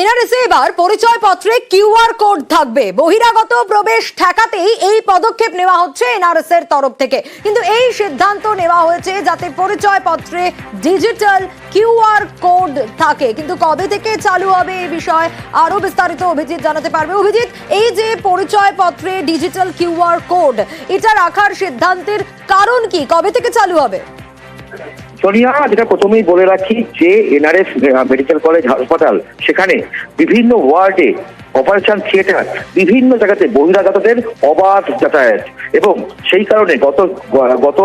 এনআরএসে এবার পরিচয়পত্রে QR code থাকবে। বহিরাগত প্রবেশ ঠেকাতেই এই পদক্ষেপ নেওয়া হচ্ছে এনআরএস এর তরফ থেকে। কিন্তু এই সিদ্ধান্ত নেওয়া হয়েছে যাতে পরিচয়পত্রে ডিজিটাল কিউআর কোড থাকে। কিন্তু কবে থেকে চালু হবে এই বিষয়ে আরও বিস্তারিত অভিজিৎ জানাতে পারবে। অভিজিৎ, এই যে পরিচয়পত্রে ডিজিটাল কিউআর কোড, এটা রাখার সিদ্ধান্তের কারণ কি? কবে থেকে চালু হবে? যেটা প্রথমেই বলে রাখি যে এনআরএস মেডিকেল কলেজ হাসপাতাল সেখানে বিভিন্ন ওয়ার্ডে অপারেশন থিয়েটার বিভিন্ন জায়গাতে বহিরাগতদের অবাধ যাতায়াত। এবং সেই কারণে গত গত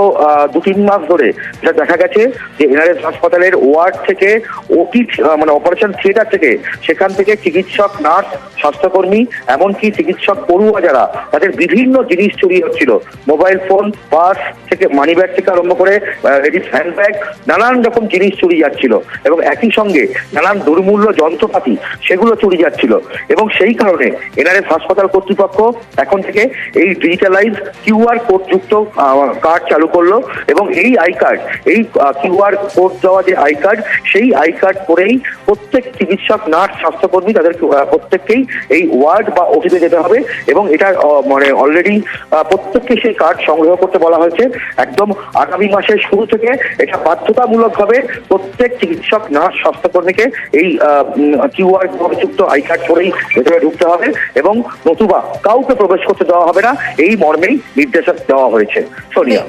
দু তিন মাস ধরে যেটা দেখা গেছে যে এনআরএস হাসপাতালের ওয়ার্ড থেকে ওটি মানে অপারেশন থিয়েটার থেকে সেখান থেকে চিকিৎসক নার্স স্বাস্থ্যকর্মী, এমনকি চিকিৎসক পড়ুয়া যারা, তাদের বিভিন্ন জিনিস চুরি হচ্ছিল। মোবাইল ফোন পার্স থেকে মানি ব্যাগ থেকে আরম্ভ করে লেডিস হ্যান্ডব্যাগ নানান রকম জিনিস চুরি যাচ্ছিল। এবং একই সঙ্গে নানান দুর্মূল্য যন্ত্রপাতি সেগুলো চুরি যাচ্ছিল। এবং সেই কারণে এনআরএস হাসপাতাল কর্তৃপক্ষ এখন থেকে এই ডিজিটালাইজ কিউআর কোড যুক্ত কার্ড চালু করল এবং এই আই কার্ড এই কিউআর কোড দেওয়া যে আই কার্ড সেই আই কার্ড করেই প্রত্যেক চিকিৎসক, নার্স, স্বাস্থ্যকর্মী তাদের প্রত্যেককেই এই ওয়ার্ড বা ওটিতে যেতে হবে এবং এটা মানে অলরেডি প্রত্যেককে সেই কার্ড সংগ্রহ করতে বলা হয়েছে। একদম আগামী মাসের শুরু থেকে এটা বাধ্যতামূলকভাবে প্রত্যেক চিকিৎসক, নার্স, স্বাস্থ্যকর্মীকে এই কিউআর যুক্ত আই কার্ড করেই ভেতরে ঢুকতে হবে এবং নতুবা কাউকে প্রবেশ করতে দেওয়া হবে না। এই মর্মেই নির্দেশক দেওয়া হয়েছে। সোনিয়া।